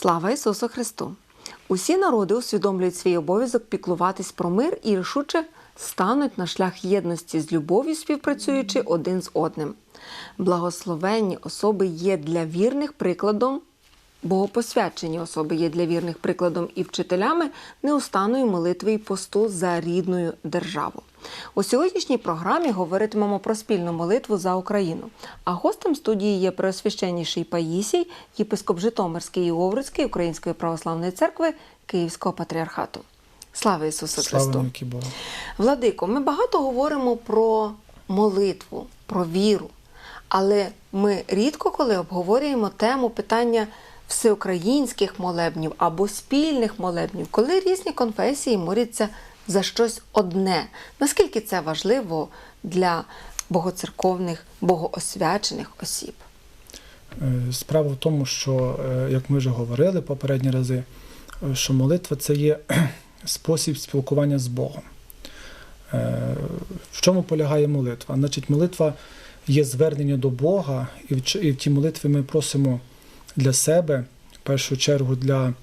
Слава Ісусу Христу! Усі народи усвідомлюють свій обов'язок піклуватись про мир і рішуче стануть на шлях єдності з любов'ю, співпрацюючи один з одним. Благословенні особи є для вірних прикладом, богопосвячені особи є для вірних прикладом і вчителями неустанної молитви і посту за рідною державу. У сьогоднішній програмі говоритимемо про спільну молитву за Україну. А гостем студії є Преосвященніший Паїсій, єпископ Житомирський і Овруцький Української православної церкви Київського патріархату. Слава Ісусу Слава Христу! Владико, ми багато говоримо про молитву, про віру, але ми рідко коли обговорюємо тему питання всеукраїнських молебнів або спільних молебнів, коли різні конфесії моляться за щось одне. Наскільки це важливо для богоцерковних, богоосвячених осіб? Е, Справа в тому, що, е, як ми вже говорили попередні рази, е, що молитва це є спосіб спілкування з Богом. В чому полягає молитва? Значить, молитва є звернення до Бога, і в тій молитві ми просимо для себе, в першу чергу для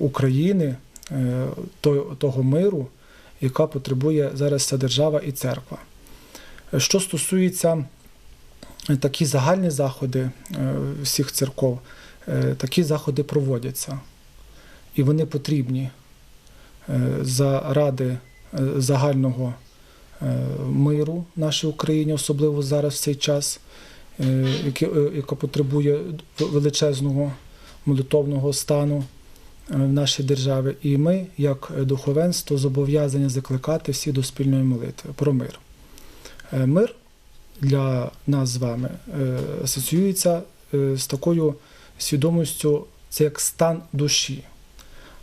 України, того миру, яка потребує зараз ця держава і церква. Е, Що стосується такі загальні заходи е, всіх церков, е, такі заходи проводяться. І вони потрібні е, заради е, загального е, миру нашій Україні, особливо зараз в цей час, е, е, яка потребує величезного молитовного стану е, в нашій державі. І ми, як духовенство, зобов'язані закликати всіх до спільної молитви про мир. Е, Мир для нас з вами е, асоціюється е, з такою свідомістю, це як стан душі.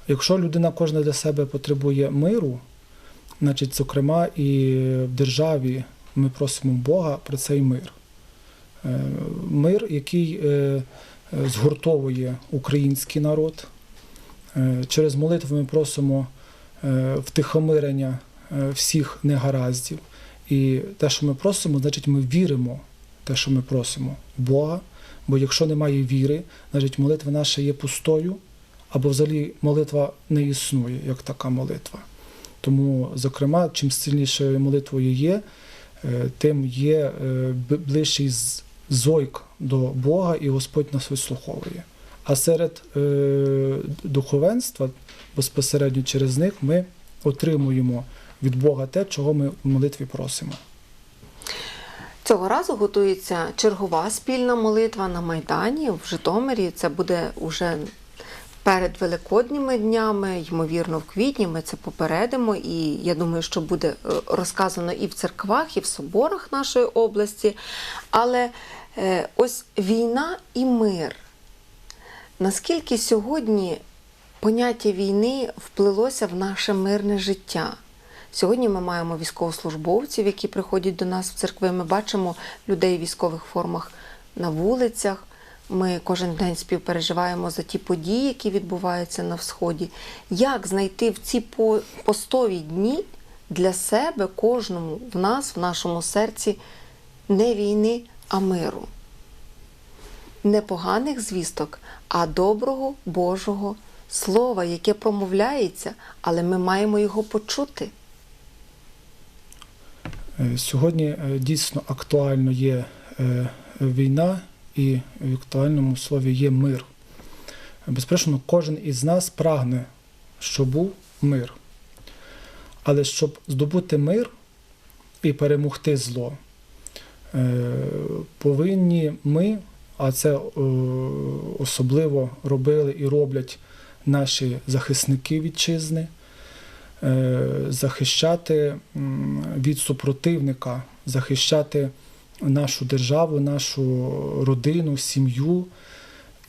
Якщо людина кожна для себе потребує миру, значить, зокрема, і в державі ми просимо Бога про цей мир. Е, Мир, який е, е, згуртовує український народ. Е, Через молитву ми просимо е, втихомирення е, всіх негараздів. І те, що ми просимо, значить ми віримо в те, що ми просимо Бога. Бо якщо немає віри, значить молитва наша є пустою, або взагалі молитва не існує як така молитва. Тому, зокрема, чим сильнішою молитвою є, тим є ближчий зойк до Бога, і Господь нас вислуховує. А серед е, духовенства, безпосередньо через них, ми отримуємо від Бога те, чого ми в молитві просимо. Цього разу готується чергова спільна молитва на Майдані в Житомирі. Це буде уже перед великодніми днями, ймовірно, в квітні. Ми це попередимо. І я думаю, що буде е, розказано і в церквах, і в соборах нашої області. Але е, ось війна і мир. Наскільки сьогодні поняття війни вплилося в наше мирне життя? Сьогодні ми маємо військовослужбовців, які приходять до нас в церкви. Ми бачимо людей в військових формах на вулицях. Ми кожен день співпереживаємо за ті події, які відбуваються на Всході. Як знайти в ці постові дні для себе кожному в нас, в нашому серці, не війни, а миру? Не поганих звісток, а доброго Божого Слова, яке промовляється, але ми маємо його почути. Е, Сьогодні е, дійсно актуально є е, війна і в актуальному слові є мир. Безперечно, кожен із нас прагне, щоб був мир. Але щоб здобути мир і перемогти зло, повинні ми, а це е, особливо робили і роблять наші захисники вітчизни, е, захищати від супротивника, захищати нашу державу, нашу родину, сім'ю.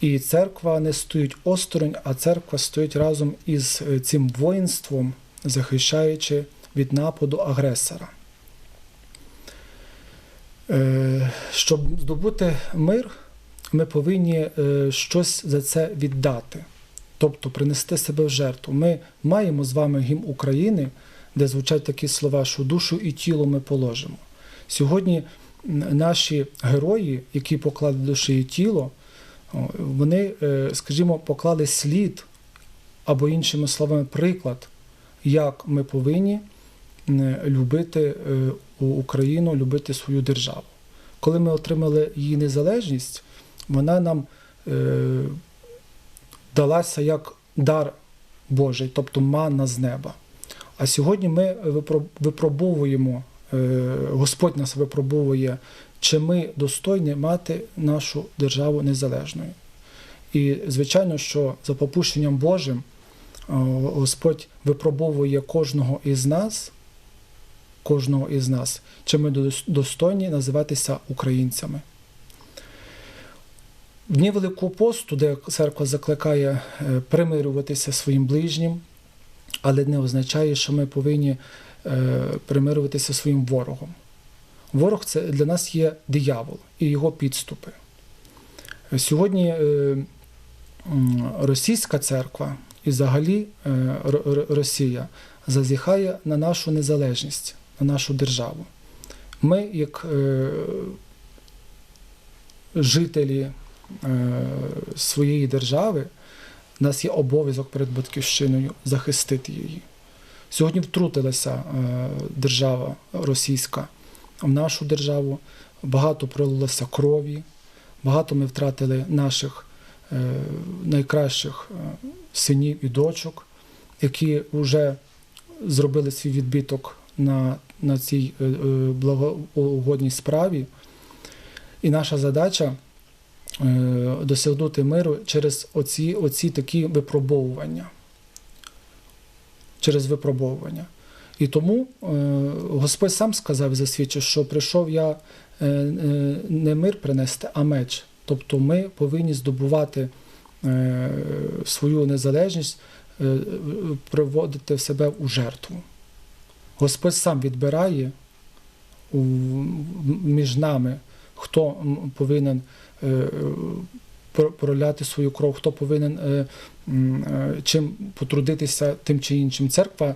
І церква не стоїть осторонь, а церква стоїть разом із е, цим воїнством, захищаючи від нападу агресора. Щоб здобути мир, ми повинні е, щось за це віддати, тобто принести себе в жертву. Ми маємо з вами гімн України, де звучать такі слова, що душу і тіло ми положимо. Сьогодні наші герої, які поклали душі і тіло, Вони, е, скажімо, поклали слід або іншими словами, приклад, як ми повинні любити е, Україну, любити свою державу. Коли ми отримали її незалежність, вона нам е, далася як дар Божий, тобто манна з неба. А сьогодні ми випробовуємо, е, Господь нас випробовує, чи ми достойні мати нашу державу незалежною. І звичайно, що за попущенням Божим е, Господь випробовує кожного із нас, кожного із нас, чи ми достойні називатися українцями. Дні Великого посту, де церква закликає е, примирюватися своїм ближнім, але не означає, що ми повинні е, примирюватися своїм ворогом. Ворог це для нас є диявол і його підступи. Сьогодні е, російська церква і взагалі Росія зазіхає на нашу незалежність, на нашу державу. Ми, як жителі своєї держави, у нас є обов'язок перед батьківщиною захистити її. Сьогодні втрутилася е, держава російська в нашу державу, багато пролилося крові, багато ми втратили наших е, найкращих е, синів і дочок, які вже зробили свій відбиток на, на цій е, е, благоугодній справі. І наша задача е, досягнути миру через оці, оці такі випробовування. Через випробовування. І тому е, Господь сам сказав і засвідчив, що прийшов я е, е, не мир принести, а меч. Тобто ми повинні здобувати е, свою незалежність, е, приводити себе у жертву. Господь сам відбирає між нами, хто повинен е, проляти свою кров, хто повинен е, е, чим потрудитися тим чи іншим. Церква е,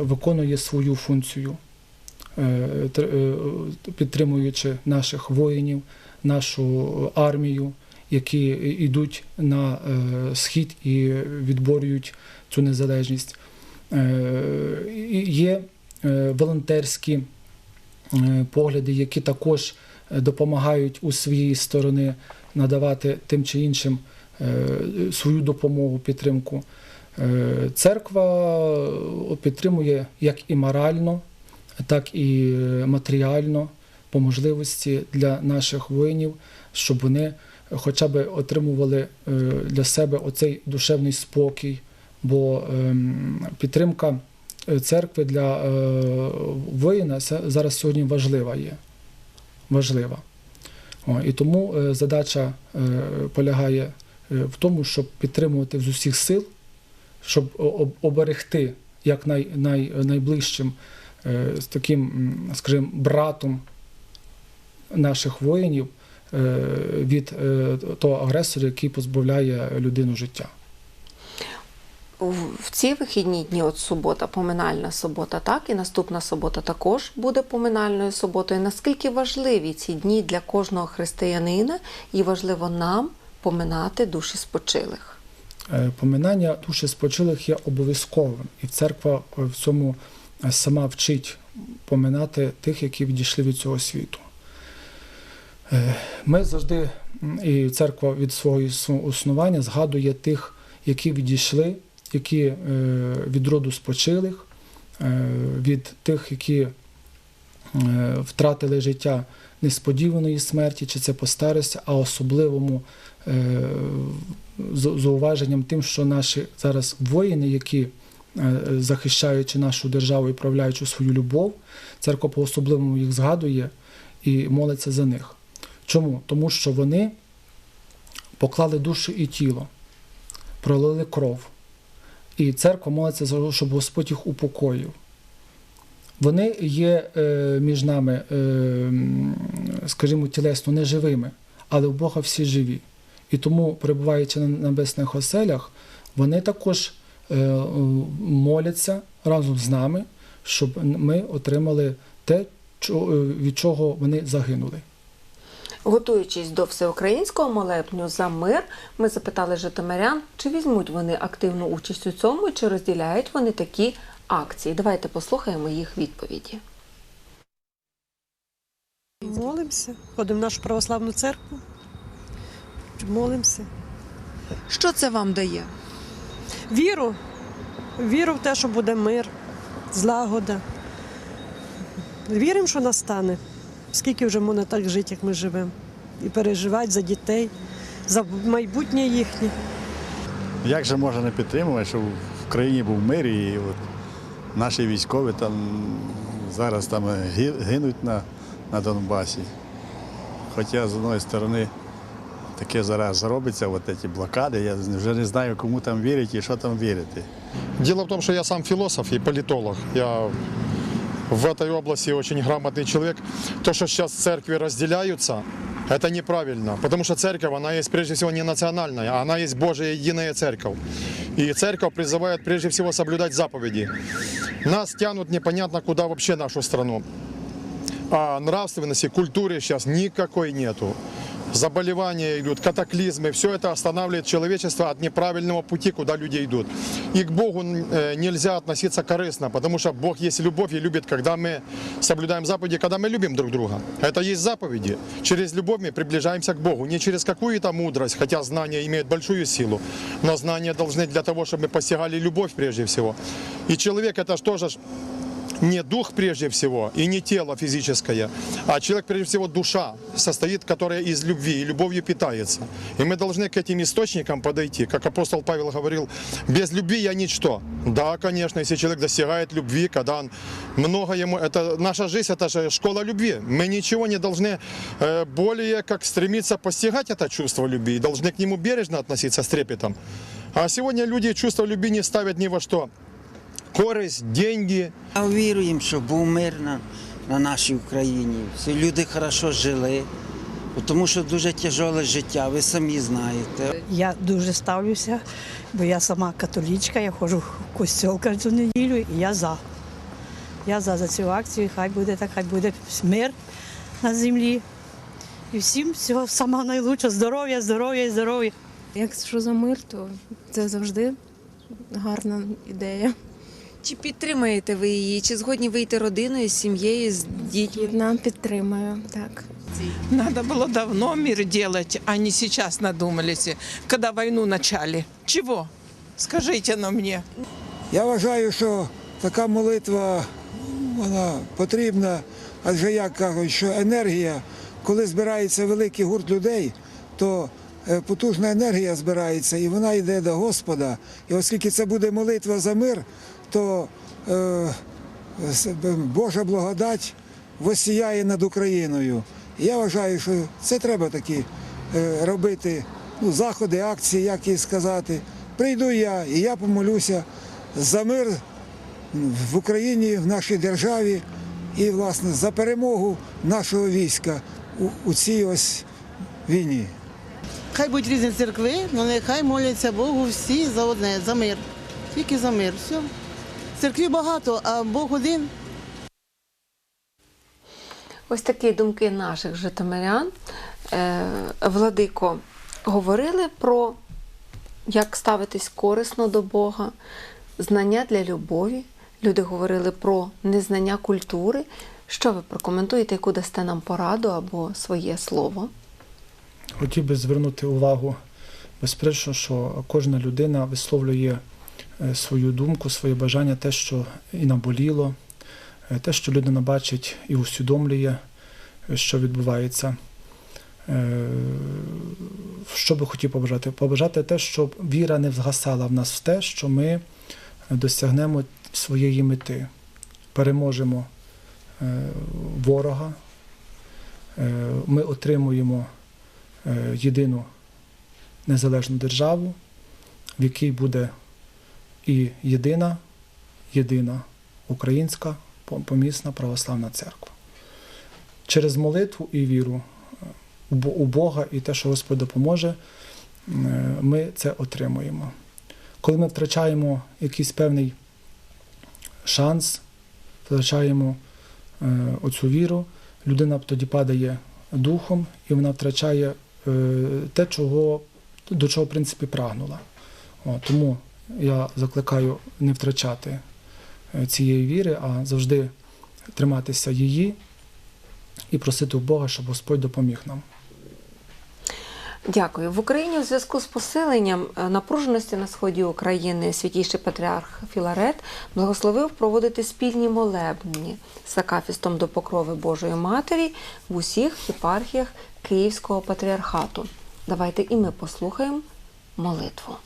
виконує свою функцію, е, тр- е, підтримуючи наших воїнів, нашу армію, які йдуть на е, схід і відборюють цю незалежність. Е, Є е, волонтерські е, погляди, які також е, допомагають у своїй сторони надавати тим чи іншим е, свою допомогу, підтримку. Е, Церква підтримує як і морально, так і матеріально по можливості для наших воїнів, щоб вони хоча б отримували е, для себе оцей душевний спокій, бо ем, підтримка е, церкви для е, воїна зараз сьогодні важлива є. Важлива. О, і тому е, задача е, полягає е, в тому, щоб підтримувати з усіх сил, щоб оберегти як най, най, найближчим з таким, скажімо, братом наших воїнів від того агресора, який позбавляє людину життя. В ці вихідні дні, от субота, поминальна субота, так і наступна субота також буде поминальною суботою. Наскільки важливі ці дні для кожного християнина, і важливо нам поминати душі спочилих? Е, Поминання душі спочилих є обов'язковим, і церква е, в цьому е, сама вчить поминати тих, які відійшли від цього світу. Ми завжди, і церква від свого іс- існування згадує тих, які відійшли, які е, від роду спочилих, е, від тих, які е, втратили життя несподіваної смерті, чи це по старості, а особливому зауваженням тим, що наші зараз воїни, які захищаючи нашу державу і проявляючи свою любов, церква по-особливому їх згадує і молиться за них. Чому? Тому що вони поклали душу і тіло, пролили кров. І церква молиться щоб Господь їх упокоїв. Вони є е, між нами, е, скажімо, тілесно неживими, але в Бога всі живі. І тому, перебуваючи на небесних оселях, вони також е, моляться разом з нами, щоб ми отримали те, від чого вони загинули. Готуючись до всеукраїнського молебню за мир, ми запитали житомирян, чи візьмуть вони активну участь у цьому, чи розділяють вони такі акції. Давайте послухаємо їх відповіді. Молимося, ходимо в нашу православну церкву, молимося. Що це вам дає? Віру, віру в те, що буде мир, злагода. Віримо, що настане. Скільки вже можна так жити, як ми живемо. І переживати за дітей, за майбутнє їхнє. Як же можна не підтримувати, що в країні був мир і от наші військові там зараз там гинуть на, на Донбасі. Хоча з одної сторони таке зараз робиться, от ці блокади, я вже не знаю, кому там вірити і що там вірити. Дело в том, что я сам философ и политолог. Я в этой области очень грамотный человек. То, что сейчас церкви разделяются, это неправильно, потому что церковь, она есть прежде всего не национальная, а она есть Божья единая церковь. И церковь призывает прежде всего соблюдать заповеди. Нас тянут непонятно куда вообще нашу страну. А нравственности, культуры сейчас никакой нету. Заболевания идут, катаклизмы, все это останавливает человечество от неправильного пути, куда люди идут. И к Богу э, нельзя относиться корыстно, потому что Бог есть любовь и любит, когда мы соблюдаем заповеди, когда мы любим друг друга. Это есть заповеди. Через любовь мы приближаемся к Богу, не через какую-то мудрость, хотя знания имеют большую силу, но знания должны для того, чтобы мы постигали любовь прежде всего. И человек это что же не дух прежде всего и не тело физическое, а человек прежде всего душа состоит, которая из любви и любовью питается. И мы должны к этим источникам подойти. Как апостол Павел говорил, без любви я ничто. Да, конечно, если человек достигает любви, когда он много ему, это наша жизнь, это же школа любви. Мы ничего не должны э, более как стремиться постигать это чувство любви и должны к нему бережно относиться с трепетом. А сегодня люди чувство любви не ставят ни во что. Користь, деньги, Я віруємо, що був мир на, на нашій Україні. Всі люди хорошо жили, тому що дуже тяжеле життя, ви самі знаєте. Я дуже ставлюся, бо я сама католічка, я ходжу в костьол кожну неділю і я за. Я за, за цю акцію, хай буде так, хай буде мир на землі. І всім всього самого найкращого, здоров'я, здоров'я і здоров'я. Якщо за мир, то це завжди гарна ідея. Чи підтримуєте ви її? Чи згодні вийти родиною, з сім'єю, з дітьми? Єдна підтримую, так. Надо было давно мир делать, а не сейчас надумались, когда войну начали. Чего? Скажите на мне. Я вважаю, що така молитва вона потрібна, адже як кажуть, що енергія, коли збирається великий гурт людей, то е, потужна енергія збирається і вона йде до Господа. І оскільки це буде молитва за мир, то е, Божа благодать восіяє над Україною. Я вважаю, що це треба такі е, робити ну, заходи, акції, як і сказати. Прийду я, і я помолюся за мир в Україні, в нашій державі і, власне, за перемогу нашого війська у, у цій ось війні. Хай будуть різні церкви, але нехай моляться Богу всі за одне, за мир. Тільки за мир. Все. Церкві багато, а Бог один. Ось такі думки наших житомирян. Е, Владико, говорили про як ставитись корисно до Бога, знання для любові. Люди говорили про незнання культури. Що ви прокоментуєте, яку дасте нам пораду або своє слово? Хотів би звернути увагу, безперечно, що кожна людина висловлює свою думку, своє бажання, те, що і наболіло, е, те, що людина бачить і усвідомлює, е, що відбувається. Е, Що би хотів побажати? Побажати те, щоб віра не згасала в нас в те, що ми досягнемо своєї мети, переможемо е, ворога, е, ми отримуємо е, єдину незалежну державу, в якій буде і єдина, єдина українська помісна православна церква. Через молитву і віру е, у Бога і те, що Господь допоможе, е, ми це отримуємо. Коли ми втрачаємо якийсь певний шанс, втрачаємо е, оцю віру, людина тоді падає духом, і вона втрачає те, чого, до чого в принципі прагнула. О, тому я закликаю не втрачати е, цієї віри, а завжди триматися її і просити у Бога, щоб Господь допоміг нам. Дякую. В Україні у зв'язку з посиленням е, напруженості на сході України святійший патріарх Філарет благословив проводити спільні молебні з акафістом до покрови Божої Матері в усіх єпархіях Київського патріархату. Давайте і ми послухаємо молитву.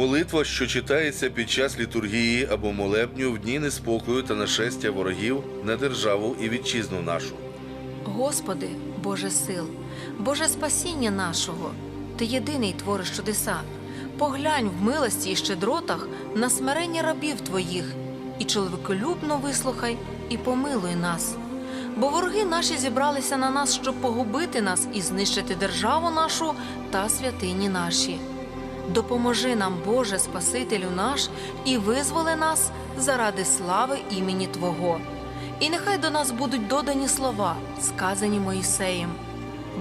Молитва, що читається під час літургії або молебню в дні неспокою та нашестя ворогів на державу і вітчизну нашу. Господи, Боже сил, Боже спасіння нашого, Ти єдиний твориш чудеса. Поглянь в милості і щедротах на смирення рабів Твоїх, і чоловіколюбно вислухай і помилуй нас. Бо вороги наші зібралися на нас, щоб погубити нас і знищити державу нашу та святині наші. Допоможи нам, Боже, Спасителю наш, і визволи нас заради слави імені Твого. І нехай до нас будуть додані слова, сказані Моїсеєм.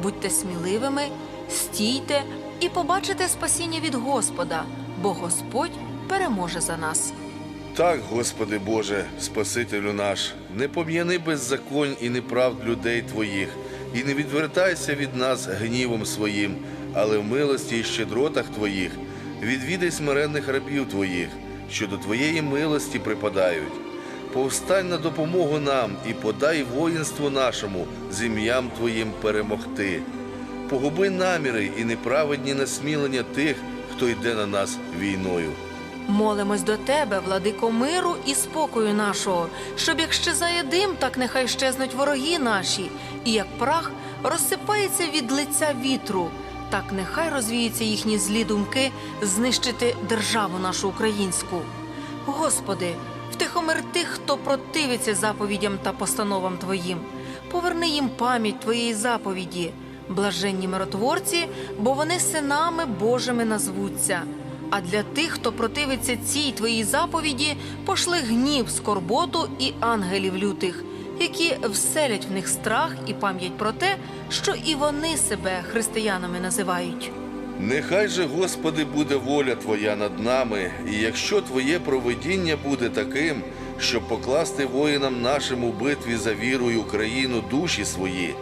Будьте сміливими, стійте і побачите спасіння від Господа, бо Господь переможе за нас. Так, Господи Боже, Спасителю наш, не пом'яни беззаконь і неправд людей Твоїх, і не відвертайся від нас гнівом своїм, але в милості і щедротах Твоїх відвідай смиренних рабів Твоїх, що до Твоєї милості припадають. Повстань на допомогу нам і подай воїнству нашому з ім'ям Твоїм перемогти. Погуби наміри і неправедні насмілення тих, хто йде на нас війною. Молимось до тебе, владико миру і спокою нашого, щоб як щезає дим, так нехай щезнуть вороги наші, і як прах розсипається від лиця вітру, так нехай розвіються їхні злі думки знищити державу нашу українську. Господи, втихомир тих, хто противиться заповідям та постановам Твоїм. Поверни їм пам'ять Твоєї заповіді, блаженні миротворці, бо вони синами Божими назвуться. А для тих, хто противиться цій твоїй заповіді, пошли гнів, скорботу і ангелів лютих, які вселять в них страх і пам'ять про те, що і вони себе християнами називають. Нехай же, Господи, буде воля Твоя над нами, і якщо Твоє провидіння буде таким, щоб покласти воїнам нашим у битві за віру і Україну душі свої,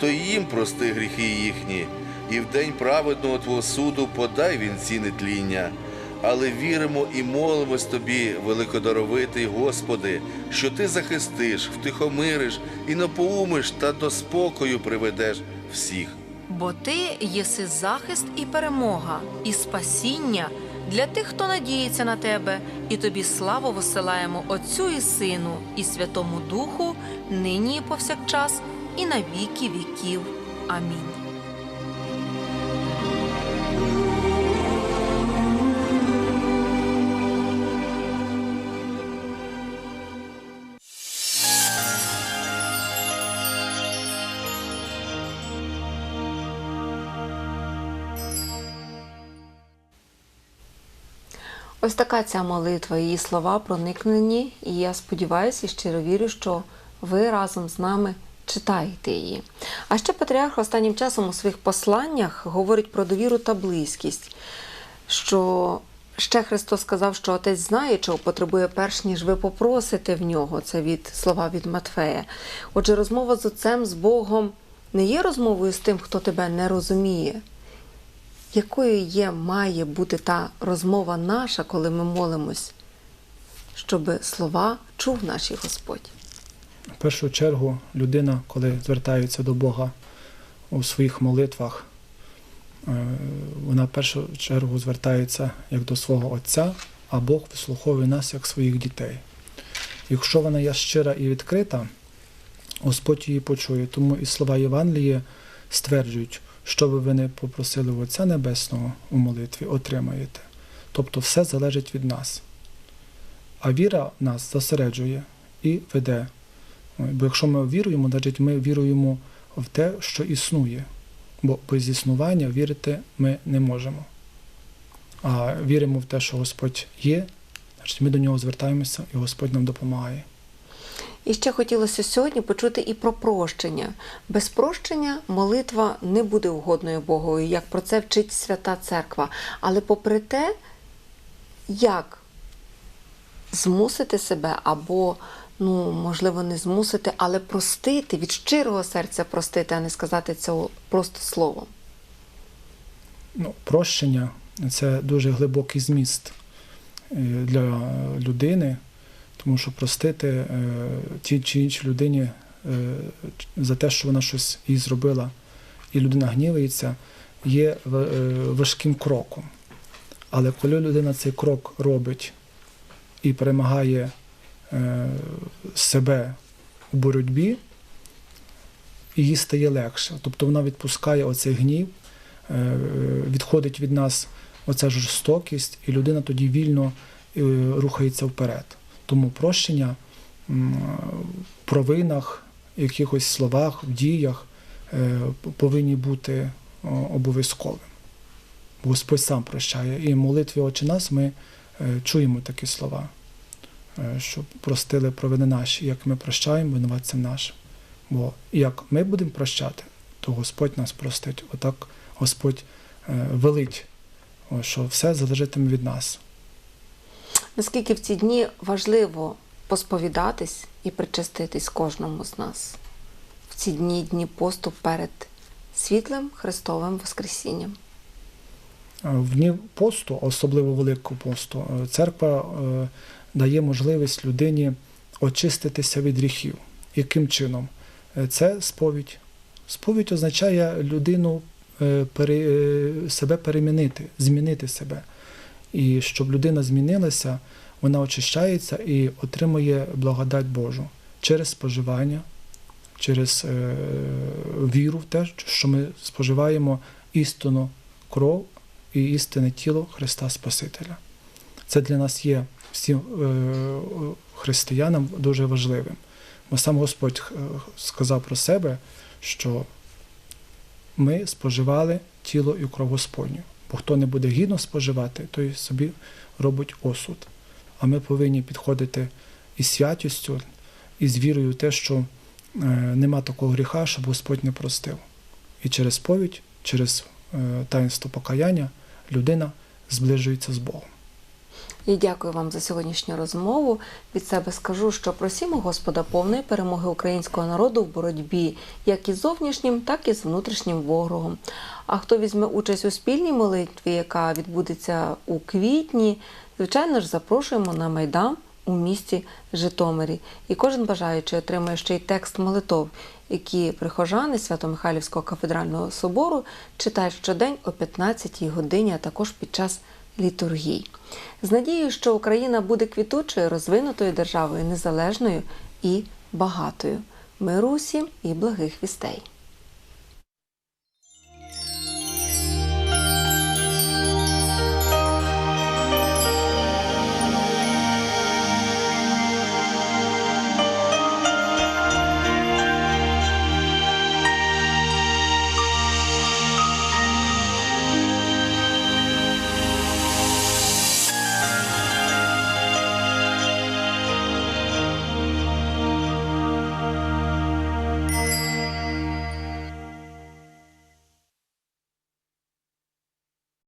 то їм прости гріхи їхні, і в день праведного Твого суду подай вінці нетління. Але віримо і молимось Тобі, великодаровитий Господи, що Ти захистиш, втихомириш і напоумиш та до спокою приведеш всіх. Бо ти єси захист і перемога, і спасіння для тих, хто надіється на тебе, і тобі славу висилаємо Отцю і Сину, і Святому Духу, нині і повсякчас, і на віки віків. Амінь. Ось така ця молитва, її слова проникнені, і я сподіваюся і щиро вірю, що ви разом з нами читаєте її. А ще патріарх останнім часом у своїх посланнях говорить про довіру та близькість, що ще Христос сказав, що Отець знає, чого потребує перш ніж ви попросите в нього. Це від слова від Матфея. Отже, розмова з Отцем, з Богом не є розмовою з тим, хто тебе не розуміє якою є, має бути та розмова наша, коли ми молимось, щоб слова чув наш Господь. В першу чергу людина, коли звертається до Бога у своїх молитвах, е, вона в першу чергу звертається як до свого Отця, а Бог вислуховує нас як своїх дітей. Якщо вона є щира і відкрита, Господь її почує. Тому і слова Євангелії стверджують, що би ви не попросили в Отця Небесного у молитві, отримаєте. Тобто все залежить від нас. А віра нас зосереджує і веде Бо якщо ми віруємо, значить ми віруємо в те, що існує. Бо без існування вірити ми не можемо. А віримо в те, що Господь є, значить ми до нього звертаємося, і Господь нам допомагає. І ще хотілося сьогодні почути і про прощення. Без прощення молитва не буде угодною Богові, як про це вчить Свята Церква. Але попри те, як змусити себе або, ну, можливо, не змусити, але простити, від щирого серця простити, а не сказати цього просто словом. Ну, прощення це дуже глибокий зміст е, для людини, тому що простити е, тій чи іншій людині е, за те, що вона щось їй зробила, і людина гнівається, є е, важким кроком. Але коли людина цей крок робить і перемагає себе у боротьбі, їй стає легше. Тобто вона відпускає оцей гнів, відходить від нас оця жорстокість, і людина тоді вільно рухається вперед. Тому прощення в провинах, якихось словах, в діях е, повинні бути обов'язковим. Господь сам прощає. І в молитві Отче нас ми е, чуємо такі слова, е, що простили провини наші, як ми прощаємо винуватцям нашим. Бо як ми будемо прощати, то Господь нас простить. Отак Господь велить, що все залежатиме від нас. Наскільки в ці дні важливо посповідатись і причаститись кожному з нас в ці дні дні посту перед світлим Христовим Воскресінням. Е, В дні посту, особливо Великого посту, е, церква е, дає можливість людині очиститися від гріхів. Яким чином? Це сповідь. Сповідь означає людину себе перемінити, змінити себе. І щоб людина змінилася, вона очищається і отримує благодать Божу через споживання, через е, віру в те, що ми споживаємо істинну кров і істинне тіло Христа Спасителя. Це для нас є всім е, християнам дуже важливим. Бо сам Господь е, сказав про себе, що ми споживали тіло і кров Господню. Бо хто не буде гідно споживати, той собі робить осуд. А ми повинні підходити із святістю, і з вірою в те, що е, нема такого гріха, щоб Господь не простив. І через повідь, через е, таїнство покаяння людина зближується з Богом. І дякую вам за сьогоднішню розмову. Від себе скажу, що просімо Господа повної перемоги українського народу в боротьбі як із зовнішнім, так і з внутрішнім ворогом. А хто візьме участь у спільній молитві, яка відбудеться у квітні, звичайно ж, запрошуємо на майдан у місті Житомирі. І кожен бажаючий отримує ще й текст молитов, які прихожани Свято-Михайлівського кафедрального собору читають щодень о 15-й годині, а також під час літургій. З надією, що Україна буде квітучою, розвинутою державою, незалежною і багатою. Миру усім і благих вістей.